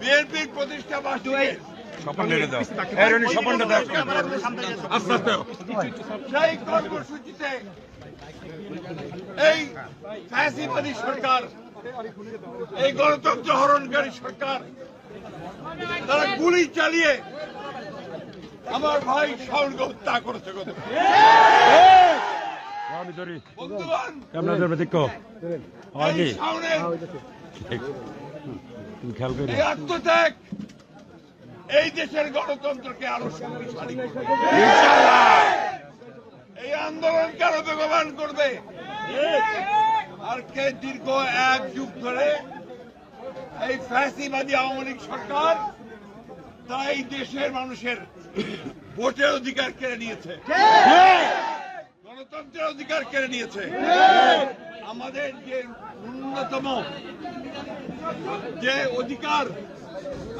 বিএনপির প্রতিষ্ঠা বার্ষিকী। স্বপন রেখে দাও। এই সেই কর্মসূচিতে ফ্যাসিবাদী সরকার এই গণতন্ত্র হরণকারী সরকার তারা গুলি চালিয়ে আমার ভাই শাওনকে হত্যা করেছে বন্ধুগণ এই আত্মত্যাগ এই দেশের গণতন্ত্রকে আরও শক্তিশালী এই আন্দোলনকে আরও বেগবান করবে। আর কে দীর্ঘ এক যুগ ধরে এই ফ্যাসিবাদী আওয়ামী লীগ সরকার তারা এই দেশের মানুষের ভোটের অধিকার কেড়ে নিয়েছে। গণতন্ত্রের অধিকার কেড়ে নিয়েছে। আমাদের যে ন্যূনতম যে অধিকার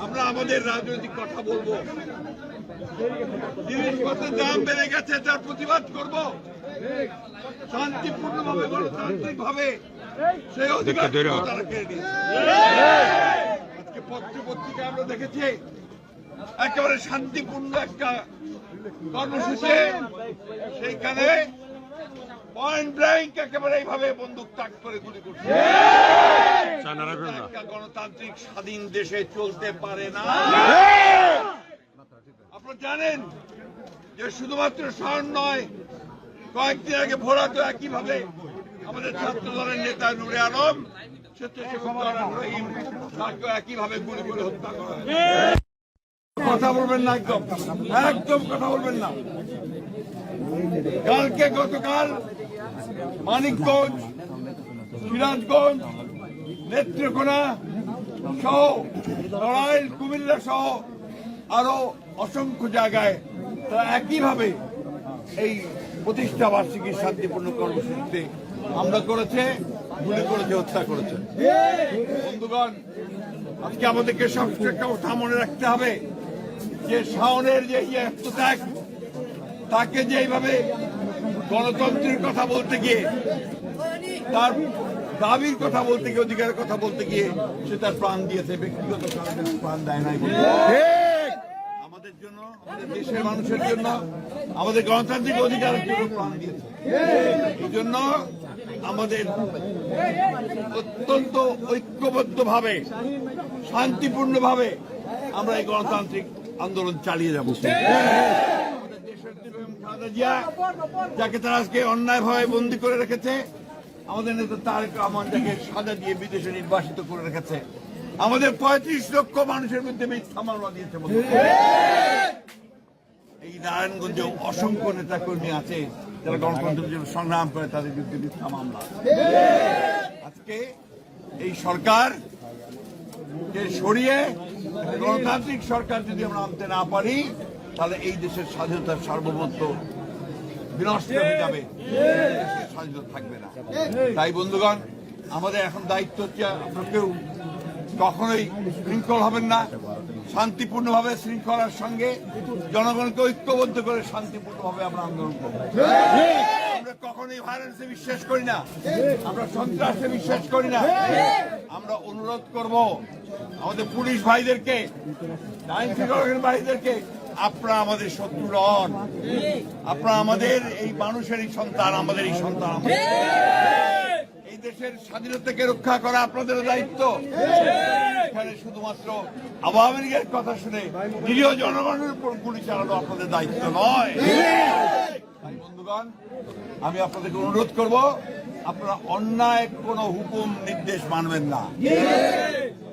আমরা আমাদের রাজনৈতিক কথা বলব। জিনিসপত্রের দাম বেড়ে গেছে তার প্রতিবাদ করব শান্তিপূর্ণভাবে গণতান্ত্রিক ভাবে সেই অধিকার তারা কেড়ে নিয়েছে। আজকে পত্র পত্রিকা আমরা দেখেছি একেবারে শান্তিপূর্ণ একটা কর্মসূচি সেইখানে পয়েন্ট ব্ল্যাঙ্ক একেবারে এইভাবে বন্দুক তাক করে গুলি করছে। একটা গণতান্ত্রিক স্বাধীন দেশে চলতে পারে না। আপনারা জানেন যে শুধুমাত্র শহর নয় কয়েকদিন আগে ভোরাতে একইভাবে আমাদের ছাত্র দলের নেতা নুরে আলম স্বেচ্ছাসেবক দল রহিম একইভাবে গুলি করে হত্যা করা কথা বলবেন না একদম একদম কথা বলবেন না। কালকে গতকাল মানিকগঞ্জ, সিরাজগঞ্জ, নেত্রকোনা সহ নড়াইল কুমিল্লা সহ আরও অসংখ্য জায়গায় তারা একইভাবে এই প্রতিষ্ঠা বার্ষিকী শান্তিপূর্ণ কর্মসূচিতে আমরা করেছে, গুলি করেছে, হত্যা করেছে। বন্ধুগণ, আজকে আমাদেরকে সব একটা কথা মনে রাখতে হবে, যে শাওনের যে এই আত্মত্যাগ তাকে যে এইভাবে গণতন্ত্রের কথা বলতে গিয়ে তার দাবির কথা বলতে গিয়ে অধিকারের কথা বলতে গিয়ে সে তার প্রাণ দিয়েছে ব্যক্তিগত কারণে প্রাণ দেয় নাই আমাদের জন্য আমাদের দেশের মানুষের জন্য আমাদের গণতান্ত্রিক অধিকারের জন্য প্রাণ দিয়েছে। এই জন্য আমাদের অত্যন্ত ঐক্যবদ্ধ ভাবে শান্তিপূর্ণ ভাবে আমরা এই গণতান্ত্রিক আন্দোলন চালিয়ে যাব আমাদের দেশের বেগম খালেদা যাকে তারা আজকে অন্যায় ভাবে বন্দি করে রেখেছে, আমাদের নেতা তারেক রহমান যাকে সাজা দিয়ে বিদেশে নির্বাসিত করে রেখেছে। আমাদের পঁয়ত্রিশ লক্ষ মানুষের মধ্যে মিথ্যা মামলা দিয়েছে এই নারায়ণগঞ্জে অসংখ্য নেতা কর্মী আছে, যারা গণতন্ত্রের জন্য সংগ্রাম করে তাদের বিরুদ্ধে মিথ্যা মামলা। আজকে এই সরকার সরিয়ে গণতান্ত্রিক সরকার যদি আমরা আনতে না পারি তাহলে এই দেশের স্বাধীনতার সার্বভৌমত্ব বিনষ্ট হয়ে যাবে। স্বাধীনতা থাকবে না। তাই বন্ধুগণ, আমাদের এখন দায়িত্ব হচ্ছে আপনার কেউ কখনোই শৃঙ্খল হবেন না। শান্তিপূর্ণভাবে শৃঙ্খলার সঙ্গে জনগণকে ঐক্যবদ্ধ করে শান্তিপূর্ণভাবে আমরা আন্দোলন করব। আমরা কখনোই ভায়োলেন্সে বিশ্বাস করি না। আমরা সন্ত্রাসে বিশ্বাস করি না। আমরা অনুরোধ করব আমাদের পুলিশ ভাইদেরকে আইন শৃঙ্খলা ভাইদেরকে আপনারা আমাদের শত্রু নন আপনারা আমাদের এই মানুষেরই সন্তান আমাদের এই সন্তান। এই দেশের স্বাধীনতাকে রক্ষা করা আপনাদের দায়িত্ব। এখানে শুধুমাত্র আওয়ামী লীগের কথা শুনে নিরীহ জনগণের উপর গুলি চালানো আপনাদের দায়িত্ব নয়। বন্ধুগণ, আমি আপনাদেরকে অনুরোধ করব, আপনারা অন্যায় কোনো হুকুম, নির্দেশ মানবেন না।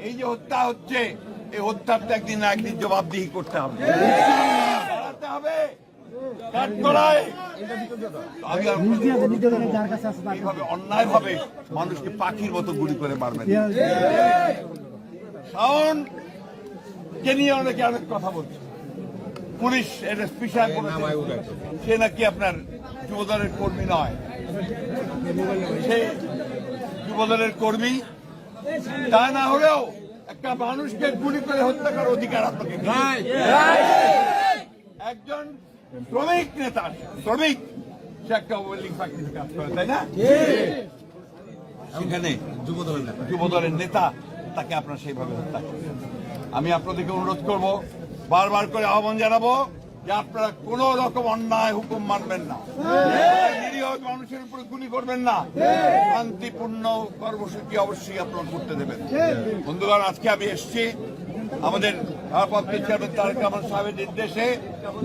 এই যে হত্যা হচ্ছে এই হত্যার একদিন না একদিন জবাবদিহি করতে হবে। চালাতে হবে। অন্যায় ভাবে মানুষকে পাখির মতো গুলি করে মারবেন শাওন কে নিয়ে অনেকে অনেক কথা বলছে? পুলিশ সাহেব বলেছে, সে নাকি আপনার যুবদলের কর্মী নয়। সে যুবদলের কর্মী। তা না হলেও একটা মানুষকে গুলি করে হত্যা করার অধিকার আপনাকে। একজন শ্রমিক নেতা শ্রমিক সে একটা ওয়েল্ডিং ফ্যাক্টরিতে কাজ করে তাই না? সেখানে যুবদলের নেতা যুবদলের নেতা তাকে আপনার সেইভাবে হত্যা করবেন আমি আপনাদেরকে অনুরোধ করব বারবার করে আহ্বান জানাব যে আপনারা কোন রকম অন্যায় হুকুম মানবেন না। নিরীহ মানুষের উপরে গুলি করবেন না। শান্তিপূর্ণ কর্মসূচি অবশ্যই আপনারা করতে দেবেন। বন্ধুগণ আজকে আমি এসেছি আমাদের ভারপ্রাপ্ত চেয়ারম্যান তারেক রহমান সাহেবের নির্দেশে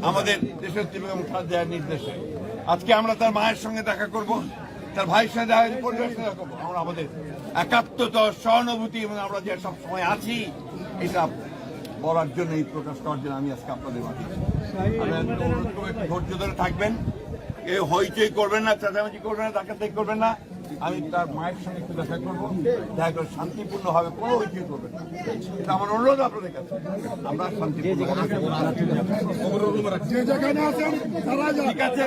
আমাদের দেশের বেগম খালেদা নির্দেশে। আজকে আমরা তার মায়ের সঙ্গে দেখা করব তার ভাইয়ের সঙ্গে দেখা করব, আমরা আমাদের একাত্মতা সহানুভূতি এবং আমরা যে সব সময় আছি এটা বলার জন্য এই প্রকাশ করার জন্য আমি আজকে আপনাদের মাঝে এসেছি। আমি অনুরোধ করব, একটু ধৈর্য ধরে থাকবেন। এ হইচই করবেন না চেঁচামেচি করবেন না তাকে ডাকাতাই করবেন না। আমি তার মায়ের সঙ্গে একটু দেখা করব। দেখা করে শান্তিপূর্ণ হবে কোনো হইচই করবেন না। এটা আমার অনুরোধ আপনাদের কাছে। আমরা শান্তিপূর্ণ ঠিক আছে।